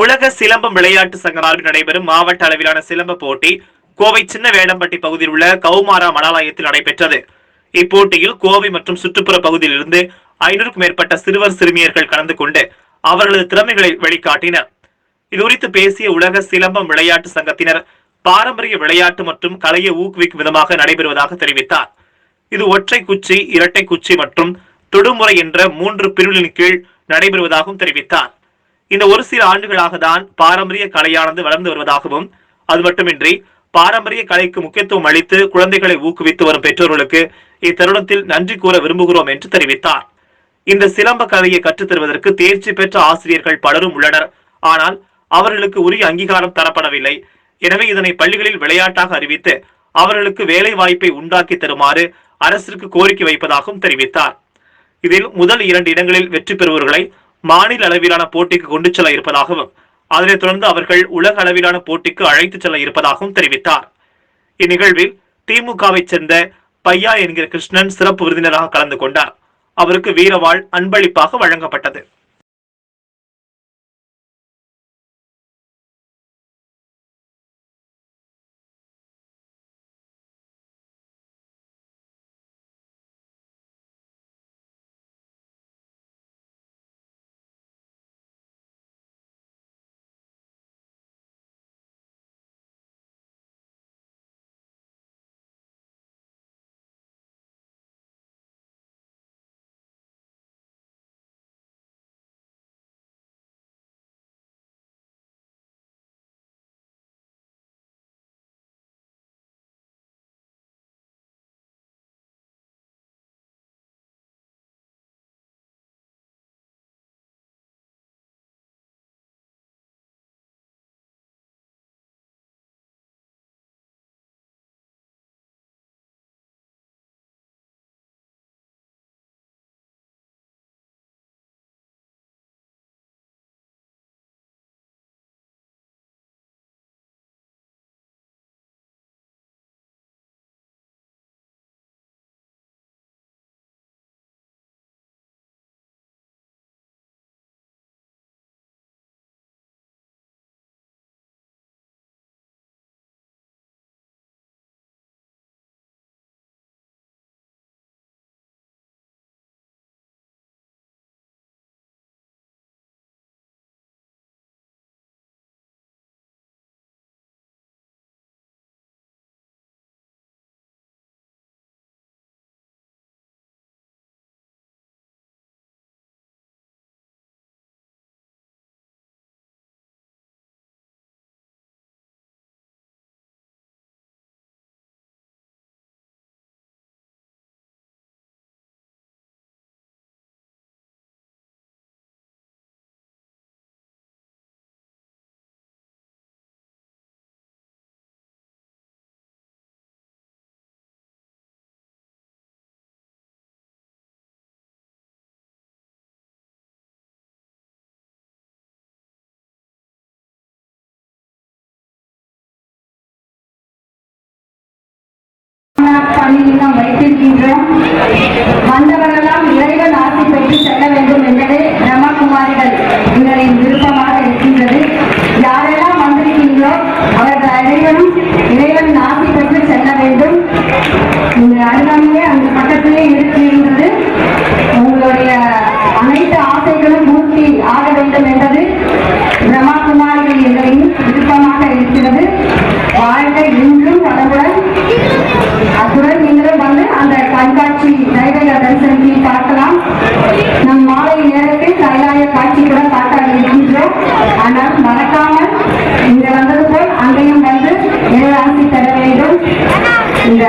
உலக சிலம்பம் விளையாட்டு சங்க சார்பில் நடைபெறும் மாவட்ட அளவிலான சிலம்ப போட்டி கோவை சின்ன வேடம்பட்டி பகுதியில் உள்ள கௌமாரா மணாலயத்தில் நடைபெற்றது. இப்போட்டியில் கோவை மற்றும் சுற்றுப்புற பகுதியிலிருந்து ஐநூறுக்கும் மேற்பட்ட சிறுவர் சிறுமியர்கள் கலந்து கொண்டு அவர்களது திறமைகளை வெளிக்காட்டினர். இது குறித்து பேசிய உலக சிலம்பம் விளையாட்டு சங்கத்தினர் பாரம்பரிய விளையாட்டு மற்றும் கலையை ஊக்குவிக்கும் விதமாக நடைபெறுவதாக தெரிவித்தார். இது ஒற்றை குச்சி இரட்டை குச்சி மற்றும் தொடுமுறை என்ற மூன்று பிரிவுகளின் கீழ் நடைபெறுவதாகவும் தெரிவித்தார். இந்த ஒரு சில ஆண்டுகளாக தான் பாரம்பரிய கலையானது வளர்ந்து வருவதாகவும் அது மட்டுமின்றி பாரம்பரிய கலைக்கு முக்கியத்துவம் அளித்து குழந்தைகளை ஊக்குவித்து வரும் பெற்றோர்களுக்கு இத்தருணத்தில் நன்றி கூற விரும்புகிறோம் என்று தெரிவித்தார். இந்த சிலம்ப கலையை கற்றுத் தருவதற்கு தேர்ச்சி பெற்ற ஆசிரியர்கள் பலரும் உள்ளனர். ஆனால் அவர்களுக்கு உரிய அங்கீகாரம் தரப்படவில்லை. எனவே இதனை பள்ளிகளில் விளையாட்டாக அறிவித்து அவர்களுக்கு வேலை வாய்ப்பை உண்டாக்கி தருமாறு அரசிற்கு கோரிக்கை வைப்பதாகவும் தெரிவித்தார். இதில் முதல் இரண்டு இடங்களில் வெற்றி பெறுபவர்களை மாநில அளவிலான போட்டிக்கு கொண்டு செல்ல இருப்பதாகவும் அதனைத் தொடர்ந்து அவர்கள் உலக அளவிலான போட்டிக்கு அழைத்துச் செல்ல இருப்பதாகவும் தெரிவித்தார். இந்நிகழ்வில் திமுகவைச் சேர்ந்த பையா என்கிற கிருஷ்ணன் சிறப்பு விருந்தினராக கலந்து கொண்டார். அவருக்கு வீரவாள் அன்பளிப்பாக வழங்கப்பட்டது. பணியில் நாம் வைத்திருக்கின்ற வந்தவரெல்லாம் அங்கேயும் வந்து இறைவாசி தர வேண்டும். இந்த